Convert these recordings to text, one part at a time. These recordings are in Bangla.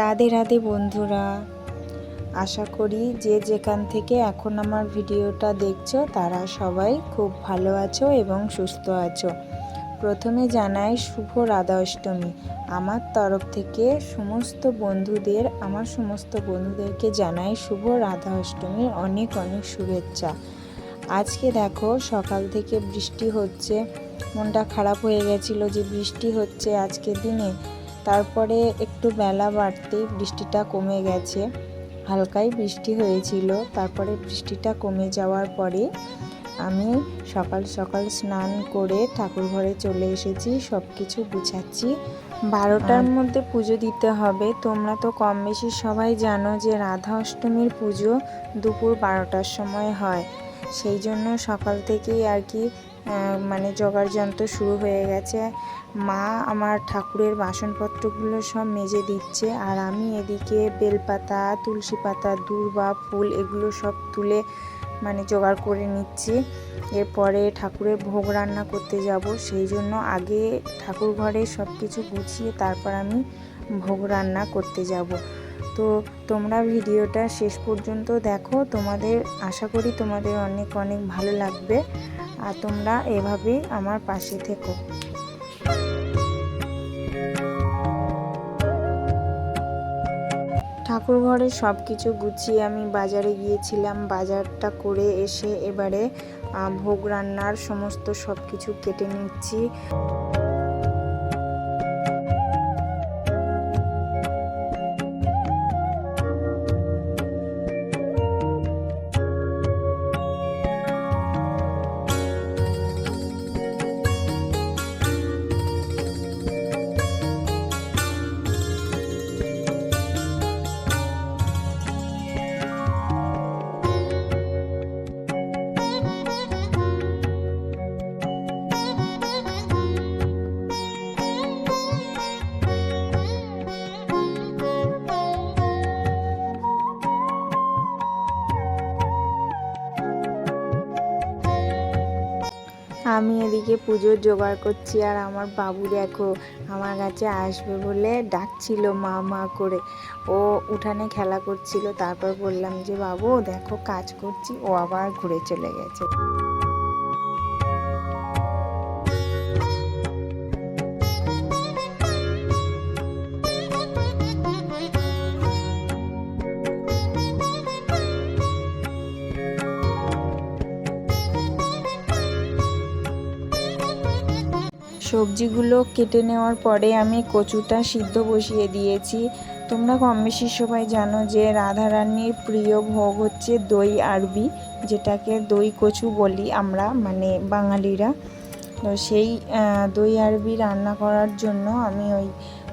রাধে রাধে বন্ধুরা। আশা করি যে যেখান থেকে এখন আমার ভিডিওটা দেখছ, তারা সবাই খুব ভালো আছো এবং সুস্থ আছো। প্রথমে জানাই শুভ রাধা অষ্টমী। আমার তরফ থেকে সমস্ত বন্ধুদের, আমার সমস্ত বন্ধুদেরকে জানাই শুভ রাধা অষ্টমীর অনেক অনেক শুভেচ্ছা। আজকে দেখো সকাল থেকে বৃষ্টি হচ্ছে, মনটা খারাপ হয়ে গেছিল যে বৃষ্টি হচ্ছে আজকের দিনে। তারপরে একটু বেলা বাড়তেই বৃষ্টিটা কমে গেছে। হালকাই বৃষ্টি হয়েছিল। তারপরে বৃষ্টিটা কমে যাওয়ার পরে আমি সকাল সকাল স্নান করে ঠাকুর ঘরে চলে এসেছি সব কিছু গুছাচ্ছি। বারোটার মধ্যে পুজো দিতে হবে। তোমরা তো কম বেশি সবাই জানো যে রাধা অষ্টমীর পুজো দুপুর বারোটার সময় হয়। সেই জন্য সকাল থেকেই আর কি মানে জোগাড় যন্ত্র শুরু হয়ে গেছে। মা আমার ঠাকুরের বাসনপত্রগুলো সব মেজে দিচ্ছে আর আমি এদিকে বেলপাতা, তুলসী পাতা, দূর্বা, ফুল এগুলো সব তুলে মানে জোগাড় করে নিচ্ছি। এরপরে ঠাকুরের ভোগ রান্না করতে যাব। সেই জন্য আগে ঠাকুর ঘরে সব কিছু গুছিয়ে তারপর আমি ভোগ রান্না করতে যাব। তো তোমরা ভিডিওটা শেষ পর্যন্ত দেখো। তোমাদের, আশা করি তোমাদের অনেক অনেক ভালো লাগবে। আর তোমরা এভাবেই আমার পাশে থেকো। ঠাকুর ঘরে সব কিছু গুছিয়ে আমি বাজারে গিয়েছিলাম। বাজারটা করে এসে এবারে ভোগ রান্নার সমস্ত সব কিছু কেটে নিচ্ছি। এদিকে পুজোর জোগাড় করছি আর আমার বাবু দেখো আমার কাছে আসবে বলে ডাকছিল মা মা করে। ও উঠানে খেলা করছিল, তারপর বললাম যে, বাবু দেখো কাজ করছি। ও আবার ঘুরে চলে গেছে। সবজিগুলো কেটে নেওয়ার পরে আমি কচুটা সিদ্ধ বসিয়ে দিয়েছি। তোমরা কম বেশি সবাই জানো যে রাধারানীর প্রিয় ভোগ হচ্ছে দই আরবি, যেটাকে দই কচু বলি আমরা মানে বাঙালিরা। তো সেই দই আরবি রান্না করার জন্য আমি ওই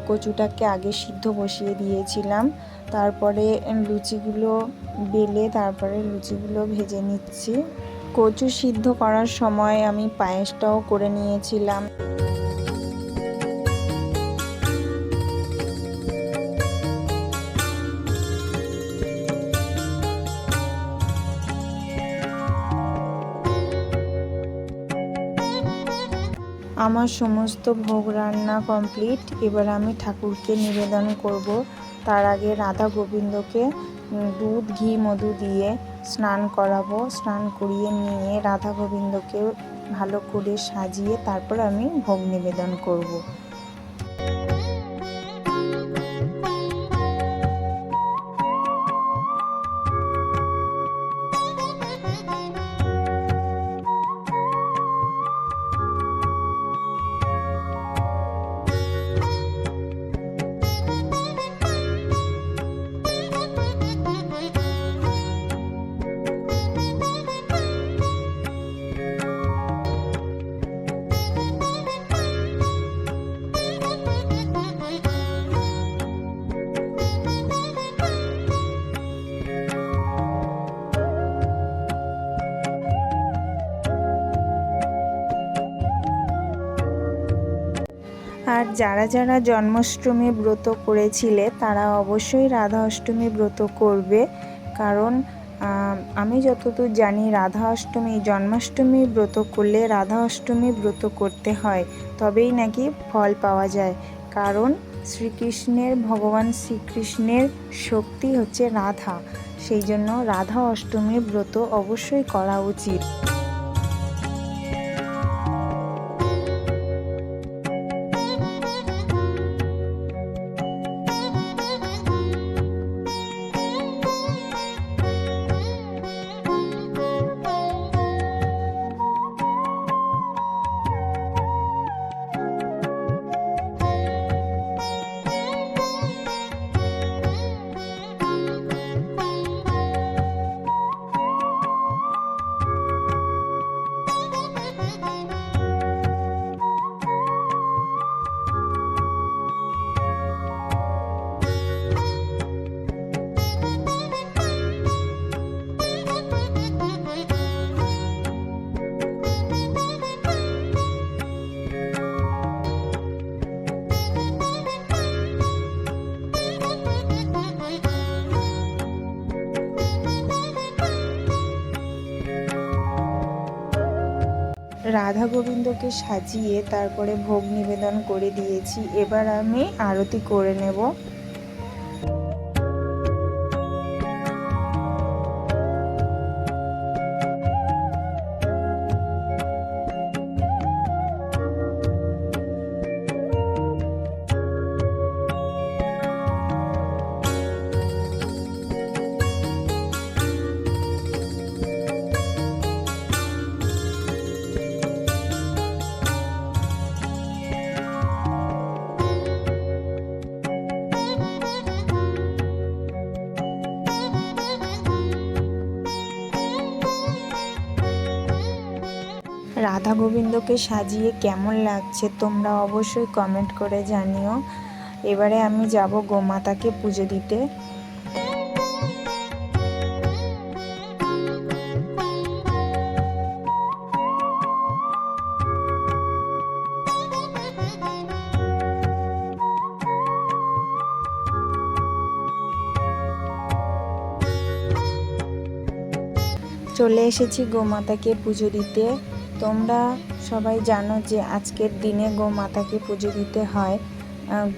কচুটাকে আগে সিদ্ধ বসিয়ে দিয়েছিলাম। তারপরে লুচিগুলো বেলে তারপরে লুচিগুলো ভেজে নিচ্ছি। কচু সিদ্ধ করার সময় আমি পায়েসটাও করে নিয়েছিলাম। আমার সমস্ত ভোগ রান্না কমপ্লিট এবার আমি ঠাকুরকে নিবেদন করব। তার আগে রাধা গোবিন্দকে দুধ, ঘি, মধু দিয়ে স্নান করাবো। স্নান করিয়ে নিয়ে রাধা গোবিন্দকে ভালো করে সাজিয়ে তারপর আমি ভোগ নিবেদন করব। যারা যারা জন্মাষ্টমী ব্রত করেছিলে, তারা অবশ্যই রাধা অষ্টমী ব্রত করবে। কারণ আমি যতদূর জানি রাধা অষ্টমী জন্মাষ্টমী ব্রত করলে রাধা অষ্টমী ব্রত করতে হয়। তবেই নাকি ফল পাওয়া যায়। কারণ, শ্রীকৃষ্ণের, ভগবান শ্রীকৃষ্ণের শক্তি হচ্ছে রাধা। সেই জন্য রাধা অষ্টমী ব্রত অবশ্যই করা উচিত। রাধা গোবিন্দকে সাজিয়ে তারপরে ভোগ নিবেদন করে দিয়েছি। এবার আমি আরতি করে নেব। রাধা গোবিন্দকে সাজিয়ে কেমন লাগছে তোমরা অবশ্যই কমেন্ট করে জানিও। এবারে আমি যাব গোমাতাকে পুজো দিতে। চলে এসেছি গোমাতাকে পুজো দিতে। তোমরা সবাই জানো যে আজকের দিনে গোমাতাকে পুজো দিতে হয়।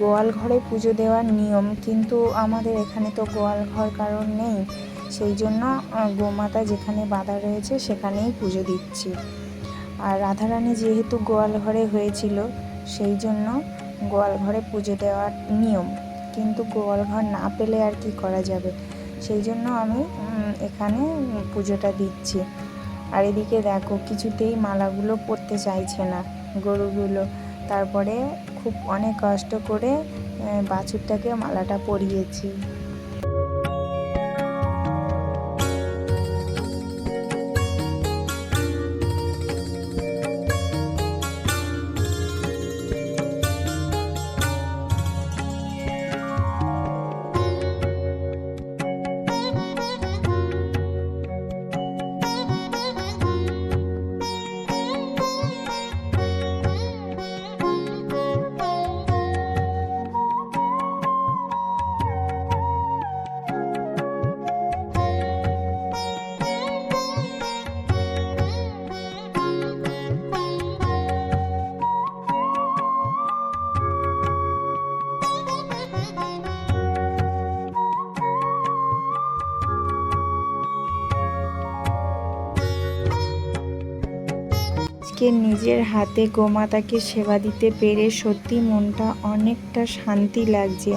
গোয়াল ঘরে পুজো দেওয়ার নিয়ম, কিন্তু আমাদের এখানে তো গোয়াল ঘর কারণ নেই। সেই জন্য গোমাতা যেখানে বাঁধা রয়েছে সেখানেই পুজো দিচ্ছি। আর রাধারানী যেহেতু গোয়াল ঘরে হয়েছিল, সেই জন্য গোয়াল ঘরে পুজো দেওয়ার নিয়ম। কিন্তু গোয়াল ঘর না পেলে আর কি করা যাবে? সেই জন্য আমি এখানে পুজোটা দিচ্ছি। আর এদিকে দেখো, কিছুতেই মালাগুলো পরতে চাইছে না গরুগুলো। তারপরে খুব অনেক কষ্ট করে বাছুরটাকে মালাটা পরিয়েছি। আজকে নিজের হাতে গোমাতাকে সেবা দিতে পেরে সত্যি মনটা অনেকটা শান্তি লাগছে।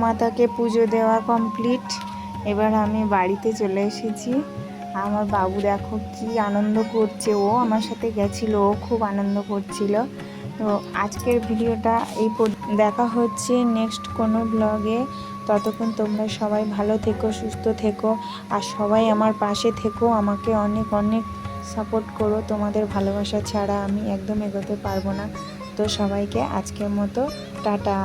গোমাতাকে পুজো দেওয়া কমপ্লিট এবার আমি বাড়িতে চলে এসেছি। আমার বাবু দেখো কি আনন্দ করছে। ও আমার সাথে গেছিল, ও খুব আনন্দ করছিল। তো আজকের ভিডিওটা এই দেখা হচ্ছে নেক্সট কোনো ব্লগে ততক্ষণ তোমরা সবাই ভালো থেকো, সুস্থ থেকো, আর সবাই আমার পাশে থেকো। আমাকে অনেক অনেক সাপোর্ট করো। তোমাদের ভালোবাসা ছাড়া আমি একদম এগোতে পারব না। তো সবাইকে আজকের মতো, টাটা।